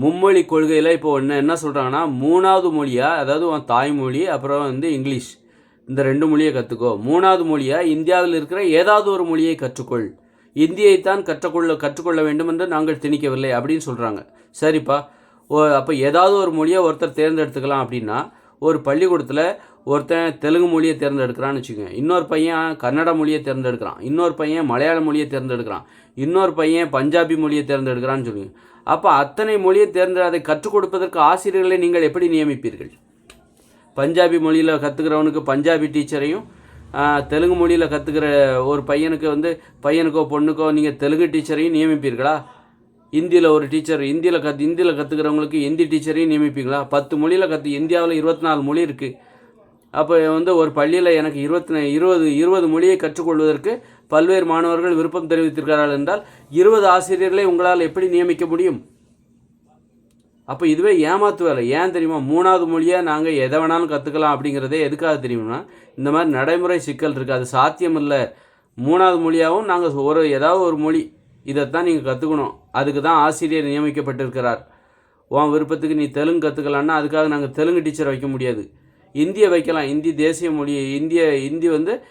மும்மொழி கொள்கையில் இப்போ ஒன்று என்ன சொல்கிறாங்கன்னா மூணாவது மொழியாக அதாவது உன் தாய்மொழி அப்புறம் வந்து இங்கிலீஷ் இந்த ரெண்டு மொழியை கற்றுக்கோ மூணாவது மொழியாக இந்தியாவில் இருக்கிற ஏதாவது ஒரு மொழியை கற்றுக்கொள். இந்தியைத்தான் கற்றுக்கொள்ள கற்றுக்கொள்ள வேண்டும் என்று நாங்கள் திணிக்கவில்லை அப்படின்னு சொல்கிறாங்க சரிப்பா. ஓ அப்போ ஏதாவது ஒரு மொழியை ஒருத்தர் தேர்ந்தெடுத்துக்கலாம் அப்படின்னா ஒரு பள்ளிக்கூடத்தில் ஒருத்தன் தெலுங்கு மொழியை தேர்ந்தெடுக்கிறான்னு வச்சுக்கோங்க. இன்னொரு பையன் கன்னட மொழியை தேர்ந்தெடுக்கிறான். இன்னொரு பையன் மலையாள மொழியை தேர்ந்தெடுக்கிறான். இன்னொரு பையன் பஞ்சாபி மொழியை தேர்ந்தெடுக்கிறான்னு சொல்லுங்க. அப்போ அத்தனை மொழியை தேர்ந்த அதை கற்றுக் கொடுப்பதற்கு ஆசிரியர்களை நீங்கள் எப்படி நியமிப்பீர்கள்? பஞ்சாபி மொழியில் கற்றுக்கிறவனுக்கு பஞ்சாபி டீச்சரையும் தெலுங்கு மொழியில் கற்றுக்கிற ஒரு பையனுக்கு வந்து பையனுக்கோ பொண்ணுக்கோ நீங்கள் தெலுங்கு டீச்சரையும் நியமிப்பீர்களா? இந்தியில் ஒரு டீச்சர் இந்தியில் கற்று இந்தியில் கற்றுக்கிறவங்களுக்கு ஹிந்தி டீச்சரையும் நியமிப்பீங்களா? பத்து மொழியில் கற்று இந்தியாவில் இருபத்தி நாலு மொழி இருக்குது அப்போ வந்து ஒரு பள்ளியில் எனக்கு இருபத்தி இருபது இருபது மொழியை கற்றுக்கொள்வதற்கு பல்வேறு மாணவர்கள் விருப்பம் தெரிவித்திருக்கிறார்கள் என்றால் இருபது ஆசிரியர்களை உங்களால் எப்படி நியமிக்க முடியும்? அப்போ இதுவே ஏமாத்து வேலை. ஏன் தெரியுமா? மூணாவது மொழியாக நாங்கள் எதை வேணாலும் கற்றுக்கலாம் அப்படிங்கிறதே எதுக்காக தெரியும்னா இந்த மாதிரி நடைமுறை சிக்கல் இருக்குது அது சாத்தியம் இல்லை. மூணாவது மொழியாகவும் நாங்கள் ஒரு ஏதாவது ஒரு மொழி இதைத்தான் நீங்கள் கற்றுக்கணும் அதுக்கு தான் ஆசிரியர் நியமிக்கப்பட்டிருக்கிறார். உன் விருப்பத்துக்கு நீ தெலுங்கு கற்றுக்கலான்னா அதுக்காக நாங்கள் தெலுங்கு டீச்சர் வைக்க முடியாது. இந்தியை வைக்கலாம். இந்தி தேசிய மொழி இந்திய இந்தி வந்து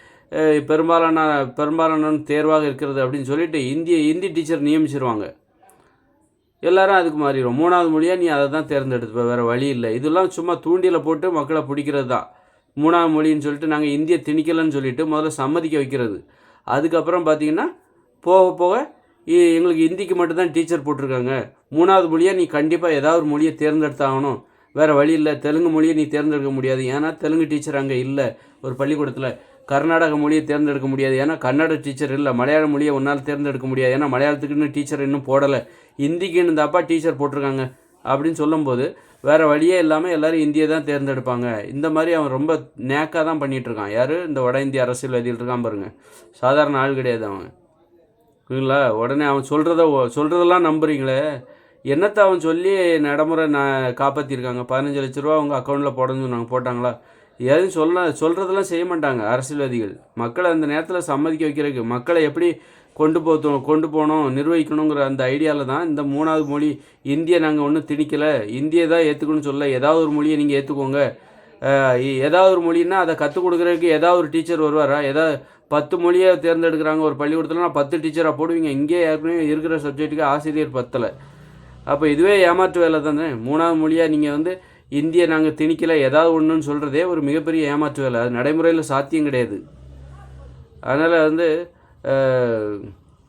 பெரும்பாலான பெரும்பாலான தேர்வாக இருக்கிறது அப்படின்னு சொல்லிட்டு இந்திய இந்தி டீச்சர் நியமிச்சிருவாங்க. எல்லாரும் அதுக்கு மாறிடும் மூணாவது மொழியாக நீ அதை தான் தேர்ந்தெடுத்துப்ப வேறு வழி இல்லை. இதெல்லாம் சும்மா தூண்டியில் போட்டு மக்களை பிடிக்கிறது தான். மூணாவது மொழின்னு சொல்லிட்டு நாங்கள் இந்திய திணிக்கலைன்னு சொல்லிட்டு முதல்ல சம்மதிக்க வைக்கிறது. அதுக்கப்புறம் பார்த்தீங்கன்னா போக போக இ- எங்களுக்கு ஹிந்திக்கு மட்டும்தான் டீச்சர் போட்டிருக்காங்க. மூணாவது மொழியாக நீ கண்டிப்பாக ஏதாவது ஒரு மொழியை தேர்ந்தெடுத்தாகணும். வேறு வழி இல்லை. தெலுங்கு மொழியை நீ தேர்ந்தெடுக்க முடியாது. ஏன்னா தெலுங்கு டீச்சர் அங்கே இல்லை. ஒரு பள்ளிக்கூடத்தில். கர்நாடக மொழியை தேர்ந்தெடுக்க முடியாது. ஏன்னா கன்னட டீச்சர் இல்லை. மலையாள மொழியை உன்னால் தேர்ந்தெடுக்க முடியாது. ஏன்னா மலையாளத்துக்குன்னு டீச்சர் இன்னும் போடலை. ஹிந்திக்குன்னு தப்பா டீச்சர் போட்டிருக்காங்க. அப்படின்னு சொல்லும்போது வேறு வழியே இல்லாமல் எல்லோரும் இந்தியை தான் தேர்ந்தெடுப்பாங்க. இந்த மாதிரி அவன் ரொம்ப நேக்காக தான் பண்ணிகிட்டு இருக்கான். யார்? இந்த வட இந்திய அரசியல்வாதிகள் இருக்கான் பாருங்க. சாதாரண ஆள் கிடையாது அவன். புரியுங்களா உடனே அவன் சொல்கிறத சொல்கிறதெல்லாம் நம்புறீங்களே? என்னத்தை அவன் சொல்லி நடைமுறை நான் காப்பாற்றிருக்காங்க பதினஞ்சு லட்ச ரூபா அவங்க அக்கௌண்ட்டில் போடணும்னு சொன்னாங்க. போட்டாங்களா? எதுவும் சொல்ல சொல்கிறதெல்லாம் செய்ய மாட்டாங்க அரசியல்வாதிகள். மக்களை அந்த நேரத்தில் சம்மதிக்க வைக்கிறதுக்கு மக்களை எப்படி கொண்டு போத்தோம் கொண்டு போகணும் நிர்வகிக்கணுங்கிற அந்த ஐடியாவில் தான் இந்த மூணாவது மொழி இந்தியை நாங்கள் ஒன்றும் திணிக்கலை. இந்தியை தான் ஏற்றுக்கணும்னு சொல்ல ஏதாவது ஒரு மொழியை நீங்கள் ஏற்றுக்கோங்க ஏதாவது ஒரு மொழின்னா அதை கற்றுக் கொடுக்குறதுக்கு ஏதாவது ஒரு டீச்சர் வருவாரா? ஏதாவது பத்து மொழியை தேர்ந்தெடுக்கிறாங்க ஒரு பள்ளிக்கூடத்தில் நான் பத்து டீச்சராக போடுவீங்க. இங்கே ஏற்கனவே இருக்கிற சப்ஜெக்ட்டுக்கு ஆசிரியர் பத்தலை. அப்போ இதுவே ஏமாற்று வேலை தானே? மூணாவது மொழியாக நீங்கள் வந்து இந்தியை நாங்கள் திணிக்கலை ஏதாவது ஒன்றுன்னு சொல்கிறதே ஒரு மிகப்பெரிய ஏமாற்று வேலை. அது நடைமுறையில் சாத்தியம் கிடையாது. அதனால் வந்து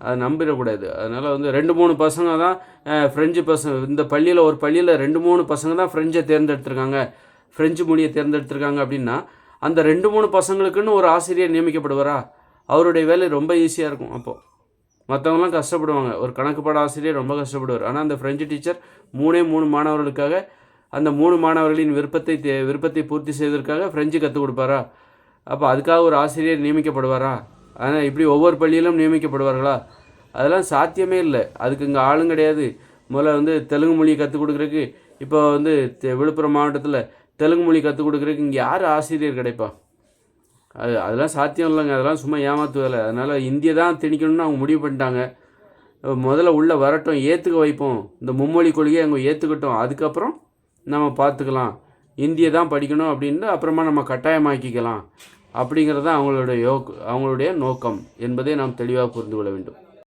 அதை நம்பிடக்கூடாது. அதனால் வந்து ரெண்டு மூணு பசங்க தான் ஃப்ரெஞ்சு பசங்க இந்த பள்ளியில் ஒரு பள்ளியில் ரெண்டு மூணு பசங்க தான் ஃப்ரெஞ்சை தேர்ந்தெடுத்திருக்காங்க. ஃப்ரெஞ்சு மொழியை தேர்ந்தெடுத்திருக்காங்க அப்படின்னா அந்த ரெண்டு மூணு பசங்களுக்குன்னு ஒரு ஆசிரியர் நியமிக்கப்படுவாரா? அவருடைய வேலை ரொம்ப ஈஸியாக இருக்கும் அப்போது மற்றவங்களாம் கஷ்டப்படுவாங்க. ஒரு கணக்குப்பாட ஆசிரியர் ரொம்ப கஷ்டப்படுவார். ஆனால் அந்த ஃப்ரெஞ்சு டீச்சர் மூணே மூணு மாணவர்களுக்காக அந்த மூணு மாணவர்களின் விருப்பத்தை தே- விருப்பத்தை பூர்த்தி செய்வதற்காக ஃப்ரெஞ்சு கற்றுக் கொடுப்பாரா? அப்போ அதுக்காக ஒரு ஆசிரியர் நியமிக்கப்படுவாரா? ஆனால் இப்படி ஒவ்வொரு பள்ளியிலும் நியமிக்கப்படுவார்களா? அதெல்லாம் சாத்தியமே இல்லை. அதுக்கு இங்கே ஆளும் கிடையாது. முதல்ல வந்து தெலுங்கு மொழியை கற்றுக் கொடுக்குறதுக்கு இப்போ வந்து தெ- விழுப்புரம் மாவட்டத்தில் தெலுங்கு மொழி கற்றுக் கொடுக்குறதுக்கு இங்கே யார் ஆசிரியர் கிடைப்பா? அது அதெல்லாம் சாத்தியம் இல்லைங்க. அதெல்லாம் சும்மா ஏமாத்து வேலை. அதனால் இந்தியை தான் திணிக்கணும்னு அவங்க முடிவு பண்ணிட்டாங்க. முதல்ல உள்ளே வரட்டும் ஏற்றுக்க வைப்போம். இந்த மும்மொழி கொள்கையை அவங்க ஏற்றுக்கட்டும் அதுக்கப்புறம் நம்ம பார்த்துக்கலாம். இந்தியை தான் படிக்கணும் அப்படின்னு அப்புறமா நம்ம கட்டாயமாக்கிக்கலாம். அப்படிங்கிறது தான் அவங்களுடைய யோக் அவங்களுடைய நோக்கம் என்பதை நாம் தெளிவாக புரிந்து கொள்ள வேண்டும்.